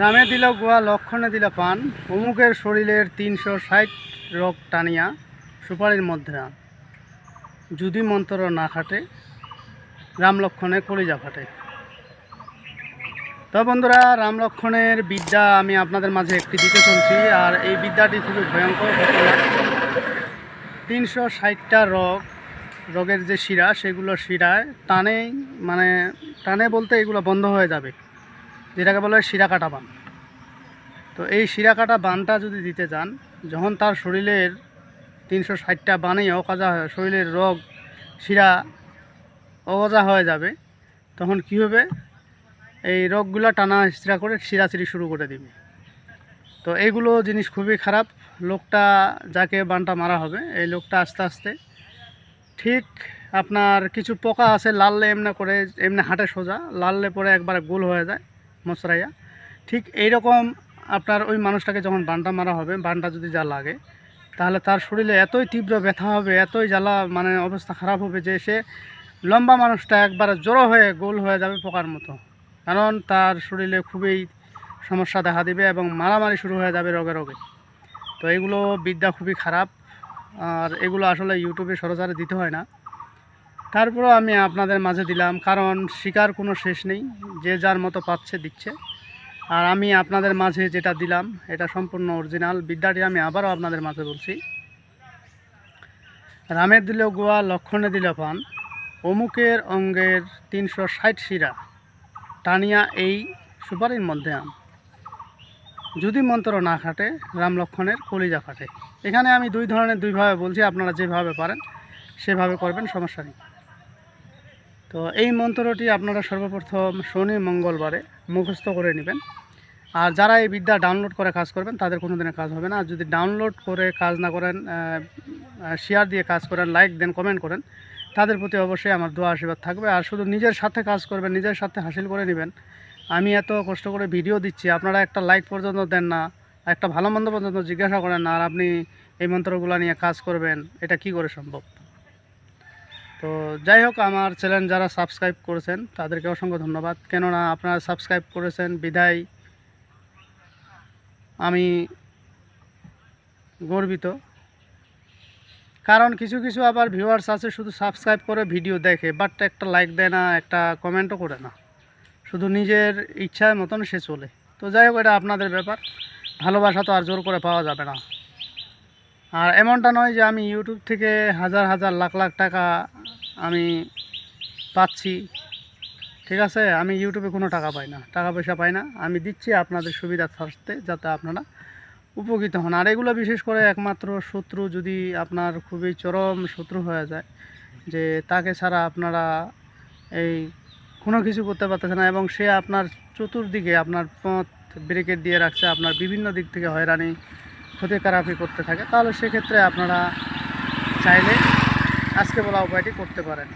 রামে দিল গোয়া, লক্ষণে দিল পান। অমুকের শরীরের তিনশো ষাট রোগ টানিয়া সুপারির মধ্যে যদি মন্ত্র না খাটে, রাম লক্ষণে কলিজা ফাটে। তো বন্ধুরা, রাম লক্ষণের বিদ্যা আমি আপনাদের মাঝে একটি দিতে চলছি আর এই বিদ্যাটি খুবই ভয়ঙ্কর তিনশো ষাটটা রোগ, রোগের যে শিরা, সেগুলো শিরায় টানেই মানে টানে বলতে এগুলো বন্ধ হয়ে যাবে। যেটাকে বলা হয় শিরা কাটা বান। তো এই শিরা কাটা বানটা যদি দিতে যান, যখন তার শরীরের তিনশো ষাটটা বানেই অকাজা হয়, শরীরের রোগ, শিরা অগজা হয়ে যাবে, তখন কী হবে? এই রোগগুলো টানা শিরা করে শিরাচিরি শুরু করে দিবে। তো এইগুলো জিনিস খুবই খারাপ। লোকটা যাকে বানটা মারা হবে, এই লোকটা আস্তে আস্তে ঠিক আপনার কিছু পোকা আছে, লাললে এমনি করে, এমনি হাঁটে সোজা, লাললে পরে একবারে গোল হয়ে যায়। মশরাইয়া ঠিক এইরকম আপনার ওই মানুষটাকে যখন বানটা মারা হবে বানটা যদি যা লাগে, তাহলে তার শরীরে এতই তীব্র ব্যথা হবে, এতই জ্বালা মানে অবস্থা খারাপ হবে যে সে লম্বা মানুষটা একবার জড়ো হয়ে গোল হয়ে যাবে পোকার মতো। কারণ তার শরীরে খুবই সমস্যা দেখা দিবে এবং মারামারি শুরু হয়ে যাবে রোগে রোগে। তো এগুলো বিদ্যা খুবই খারাপ। আর এগুলো আসলে ইউটিউবে সরাসরি দিতে হয় না। তারপরেও আমি আপনাদের মাঝে দিলাম, কারণ শিকার কোনো শেষ নেই, যে যার মতো পাচ্ছে দিচ্ছে। আর আমি আপনাদের মাঝে যেটা দিলাম, এটা সম্পূর্ণ অরিজিনাল। বিদ্যাটি আমি আবারও আপনাদের মাঝে বলছি। রামের দিল গোয়া, লক্ষণে দিল পান। অমুকের অঙ্গের তিনশো ষাট শিরা, টানিয়া এই সুপারির মধ্যে আন যদি মন্ত্র না খাটে, রাম লক্ষণের কলিজা ফাটে। এখানে আমি দুই ধরনের, দুইভাবে বলছি, আপনারা যেভাবে পারেন, সেভাবে করবেন, সমস্যা নেই। তো এই মন্ত্রটি আপনারা সর্বপ্রথম শনি, মঙ্গলবারে মুখস্থ করে নেবেন। আর যারা এই বিদ্যা ডাউনলোড করে কাজ করবেন, তাদের কোনো দিনে কাজ হবে না। আর যদি ডাউনলোড করে কাজ না করেন শেয়ার দিয়ে কাজ করেন লাইক দেন কমেন্ট করেন, তাদের প্রতি অবশ্যই আমার দোয়া, আশীর্বাদ থাকবে। আর শুধু নিজের সাথে কাজ করবেন, নিজের সাথে হাসিল করে নেবেন। আমি এত কষ্ট করে ভিডিও দিচ্ছি, আপনারা একটা লাইক পর্যন্ত দেন না, একটা ভালো মন্দ পর্যন্ত জিজ্ঞাসা করেন না, আর আপনি এই মন্ত্রগুলো নিয়ে কাজ করবেন, এটা কি করে সম্ভব? তো যাই হোক, আমার চ্যানেল যারা সাবস্ক্রাইব করেছেন, তাদেরকে অসংখ্য ধন্যবাদ। কেননা আপনারা সাবস্ক্রাইব করেছেন, বিদায়। আমি গর্বিত। কারণ কিছু কিছু আবার ভিউয়ার্স আছে, শুধু সাবস্ক্রাইব করে ভিডিও দেখে বাট একটা লাইক দেয় না, একটা কমেন্টও করে না। শুধু নিজের ইচ্ছার মতন সে চলে। তো যাই হোক, এটা আপনাদের ব্যাপার। ভালোবাসা তো আর জোর করে পাওয়া যাবে না। আর এমনটা নয় যে আমি ইউটিউব থেকে হাজার হাজার লাখ লাখ টাকা আমি পাচ্ছি। ঠিক আছে? আমি ইউটিউবে কোনো টাকা পাই না। টাকা পয়সা পাই না। আমি দিচ্ছি আপনাদের সুবিধা থাকতে যাতে আপনারা উপকৃত হন। আর এগুলো বিশেষ করে একমাত্র শত্রু যদি আপনার খুবই চরম শত্রু হয়ে যায়, যে তাকে ছাড়া আপনারা এই কোনো কিছু করতে পারতেছে না এবং সে আপনার চতুর্দিকে আপনার পথ ব্রেকেট দিয়ে রাখছে, আপনার বিভিন্ন দিক থেকে হয়রানি ক্ষতি খারাপি করতে থাকে, তাহলে সেক্ষেত্রে আপনারা চাইলে আজকে বলা উপায়টি করতে পারেন।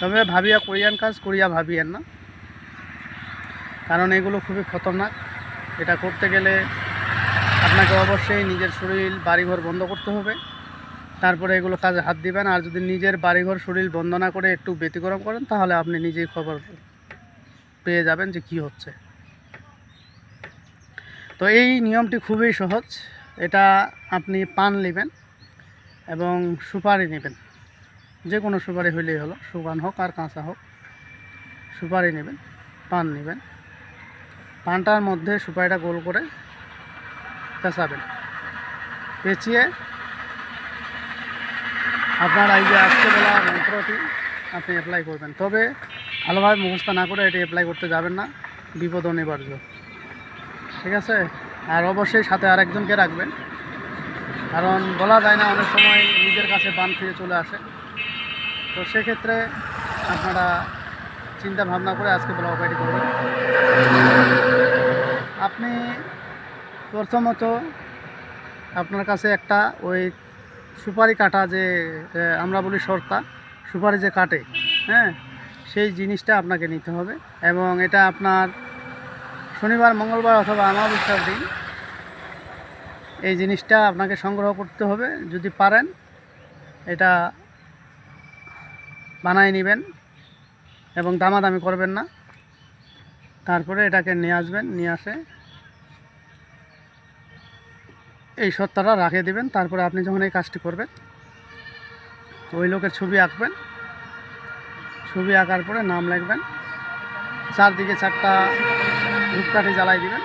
তবে ভাবিয়া করিয়ান কাজ করিয়া ভাবিয়েন না। কারণ এগুলো খুবই খতরনাক। এটা করতে গেলে আপনাকে অবশ্যই নিজের শরীর, বাড়িঘর বন্ধ করতে হবে। তারপরে এগুলো কাজে হাত দিবেন। আর যদি নিজের বাড়িঘর, শরীর বন্ধ না করে একটু ব্যতিক্রম করেন, তাহলে আপনি নিজেই খবর পেয়ে যাবেন যে কি হচ্ছে। তো এই নিয়মটি খুবই সহজ। এটা আপনি পান নেবেন এবং সুপারি নেবেন। যে কোনো সুপারি হইলেই হলো সুপান হোক আর কাঁচা হোক, সুপারি নেবেন, পান নেবেন। পানটার মধ্যে সুপারিটা গোল করে পেঁচাবেন। পেঁচিয়ে আপনার এই যে আজকে বলা মন্ত্রটি আপনি অ্যাপ্লাই করবেন। তবে ভালোভাবে মুখস্থ না করে এটি অ্যাপ্লাই করতে যাবেন না। বিপদ অনিবার্য। ঠিক আছে? আর অবশ্যই সাথে আরেকজনকে রাখবেন। কারণ বলা যায় না, অনেক সময় নিজের কাছে বান ফিরে চলে আসে। তো সেক্ষেত্রে আপনারা চিন্তা ভাবনা করে আজকে বলা উপায়টি করবেন। আপনি প্রথমত আপনার কাছে একটা ওই সুপারি কাটা যে আমরা বলি সর্তা সুপারি যে কাটে হ্যাঁ সেই জিনিসটা আপনাকে নিতে হবে। এবং এটা আপনার শনিবার, মঙ্গলবার অথবা আমাবস্যার দিন এই জিনিসটা আপনাকে সংগ্রহ করতে হবে। যদি পারেন, এটা বানায় নেবেন এবং দামাদামি করবেন না। তারপরে এটাকে নিয়ে আসবেন, নিয়ে আসে। এই সত্তাটা রাখে দেবেন, তারপরে আপনি যখন এই কাজটি করবেন, ওই লোকের ছবি আঁকবেন। ছবি আঁকার পরে নাম লিখবেন। চারদিকে চারটা ধূপকাঠি জ্বালাই দিবেন।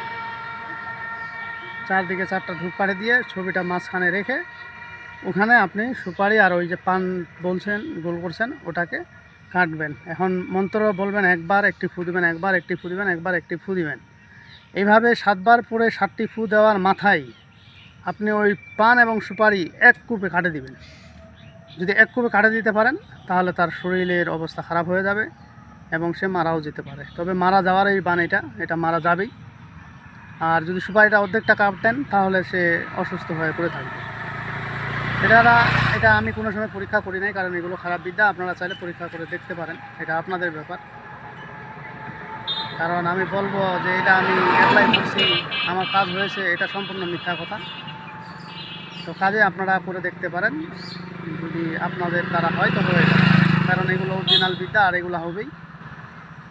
চারদিকে চারটা ধূপকাঠি দিয়ে ছবিটা মাঝখানে রেখে ওখানে আপনি সুপারি আর ওই যে পান বলছেন, গোল করছেন, ওটাকে কাটবেন। এখন মন্ত্র বলবেন, একবার একটি ফু দিবেন, একবার একটি ফু দিবেন, একবার একটি ফু দিবেন। এইভাবে সাতবার পরে সাতটি ফু দেওয়ার মাথায় আপনি ওই পান এবং সুপারি এক কূপে কাটে দিবেন। যদি এক কূপে কাটে দিতে পারেন, তাহলে তার শরীরের অবস্থা খারাপ হয়ে যাবে। এবং সে মারাও যেতে পারে। তবে মারা যাওয়ার এই বান এটা এটা মারা যাবেই। আর যদি সুপারিটা অর্ধেকটা কাটতেন, তাহলে সে অসুস্থ হয়ে পড়ে থাকবে। এটা এটা আমি কোনো সময় পরীক্ষা করি নাই, কারণ এগুলো খারাপ বিদ্যা। আপনারা চাইলে পরীক্ষা করে দেখতে পারেন, এটা আপনাদের ব্যাপার। কারণ আমি বলব যে, এটা আমি অ্যাপ্লাই করছি, আমার কাজ হয়েছে, এটা সম্পূর্ণ মিথ্যা কথা। তো কাজে আপনারা করে দেখতে পারেন, যদি আপনাদের দ্বারা হয়, তবে কারণ এগুলো অরিজিনাল বিদ্যা, আর এগুলো হবেই।